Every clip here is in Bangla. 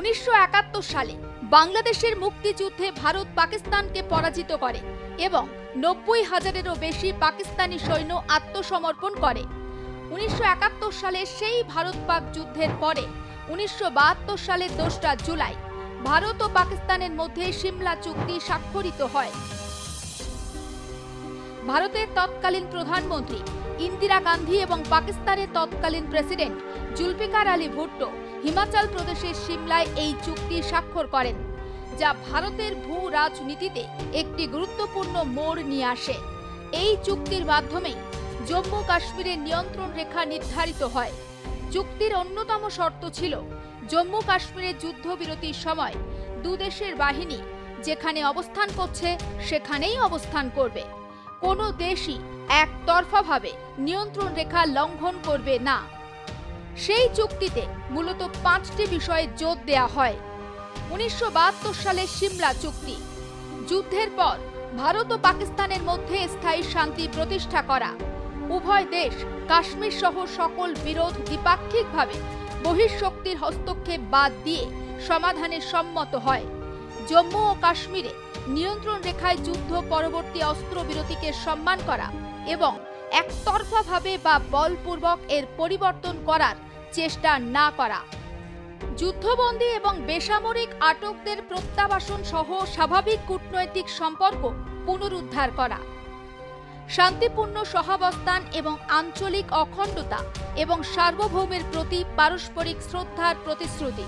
উনিশশো একাত্তর সালে বাংলাদেশের মুক্তিযুদ্ধে ভারত পাকিস্তানকে পরাজিত করে এবং নব্বই হাজারেরও বেশি পাকিস্তানি সৈন্য আত্মসমর্পণ করে। উনিশশো একাত্তর সালে সেই ভারত পাক যুদ্ধের পরে উনিশশো বাহাত্তর সালের দোসরা জুলাই ভারত ও পাকিস্তানের মধ্যে সিমলা চুক্তি স্বাক্ষরিত হয়। ভারতের তৎকালীন প্রধানমন্ত্রী ইন্দিরা গান্ধী এবং পাকিস্তানের তৎকালীন প্রেসিডেন্ট জুলফিকার আলী ভুট্টো হিমাচল প্রদেশের সিমলায় এই চুক্তি স্বাক্ষর করেন, যা ভারতের ভূ রাজনীতিতে একটি গুরুত্বপূর্ণ মোড় নিয়ে আসে। এই চুক্তির মাধ্যমেই জম্মু কাশ্মীরের নিয়ন্ত্রণ রেখা নির্ধারিত হয়। চুক্তির অন্যতম শর্ত ছিল জম্মু কাশ্মীরের যুদ্ধবিরতির সময় দুদেশের বাহিনী যেখানে অবস্থান করছে সেখানেই অবস্থান করবে। কোনো দেশই একতরফাভাবে নিয়ন্ত্রণ রেখা লঙ্ঘন করবে না। সেই চুক্তিতে মূলত পাঁচটি বিষয়ে জোর দেয়া হয়। উনিশশো সালের সিমলা চুক্তি। যুদ্ধের পর ভারত ও পাকিস্তানের মধ্যে স্থায়ী শান্তি প্রতিষ্ঠা করা। উভয় দেশ কাশ্মীর সহ সকল বিরোধ দ্বিপাক্ষিকভাবে বহিঃশক্তির হস্তক্ষেপ বাদ দিয়ে সমাধানে সম্মত হয়। জম্মু ও কাশ্মীরে নিয়ন্ত্রণ রেখায় যুদ্ধ পরবর্তী অস্ত্রবিরতিকে সম্মান করা এবং একতরফাভাবে বা বলপূর্বক এর পরিবর্তন করার চেষ্টা না করা। যুদ্ধবন্দী এবং বেসামরিক আটকদের প্রত্যাবাসন সহ স্বাভাবিক কূটনৈতিক সম্পর্ক পুনরুদ্ধার করা। শান্তিপূর্ণ সহাবস্থান এবং আঞ্চলিক অখণ্ডতা এবং সার্বভৌমের প্রতি পারস্পরিক শ্রদ্ধার প্রতিশ্রুতি।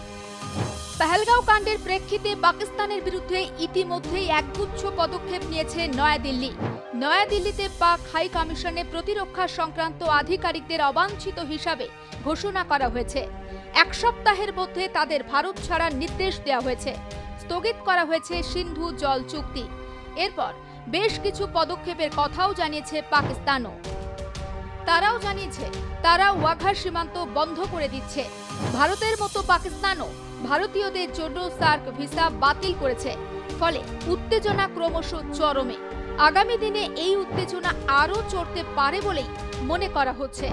পেহেলগাঁও কাণ্ডের প্রেক্ষিতে পাকিস্তানের বিরুদ্ধে ইতিমধ্যেই একগুচ্ছ পদক্ষেপ নিয়েছে নয়াদিল্লি। নয়াদিল্লিতে পাক হাই কমিশনে প্রতিরক্ষা সংক্রান্ত আধিকারিকদের অবাঞ্ছিত হিসাবে ঘোষণা করা হয়েছে। এক সপ্তাহের মধ্যে তাদের ভারত ছাড়ার নির্দেশ দেওয়া হয়েছে। স্থগিত করা হয়েছে সিন্ধু জল চুক্তি। এরপর বেশ কিছু পদক্ষেপের কথাও জানিয়েছে পাকিস্তানও। তারাও জানিয়েছে, তারা ওয়াঘা সীমান্ত বন্ধ করে দিচ্ছে। ভারতের মতো পাকিস্তানও ভারতীয়দের জন্য সার্ক ভিসা বাতিল করেছে। ফলে উত্তেজনা ক্রমশ চরমে। আগামী দিনে এই উত্তেজনা আরও চড়তে পারে বলেই মনে করা হচ্ছে।